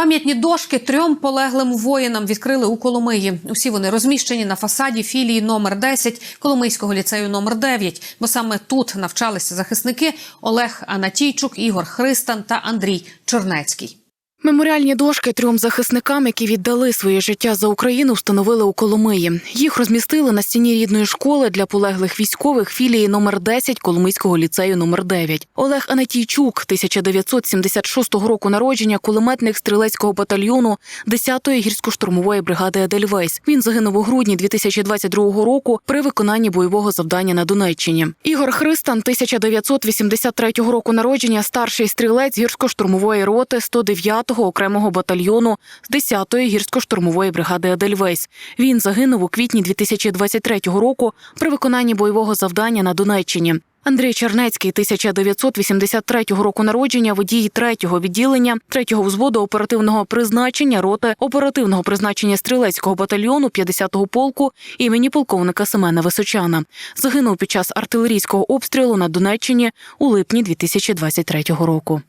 Пам'ятні дошки трьом полеглим воїнам відкрили у Коломиї. Усі вони розміщені на фасаді філії номер 10 Коломийського ліцею номер 9 бо саме тут навчалися захисники Олег Анатійчук, Ігор Христан та Андрій Чернецький. Меморіальні дошки трьом захисникам, які віддали своє життя за Україну, встановили у Коломиї. Їх розмістили на стіні рідної школи для полеглих військових філії номер 10 Коломийського ліцею номер 9 Олег Анатійчук, 1976 року народження, кулеметник стрілецького батальйону 10-ї гірсько-штурмової бригади Едельвейс. Він загинув у грудні 2022 року при виконанні бойового завдання на Донеччині. Ігор Христан, 1983 року народження, старший стрілець гірсько-штурмової роти 109-го окремого батальйону з 10-ї гірсько-штурмової бригади Едельвейс. Він загинув у квітні 2023 року при виконанні бойового завдання на Донеччині. Андрій Чернецький, 1983 року народження, водій 3-го відділення, 3-го взводу оперативного призначення роти оперативного призначення стрілецького батальйону 50-го полку імені полковника Семена Височана. Загинув під час артилерійського обстрілу на Донеччині у липні 2023 року.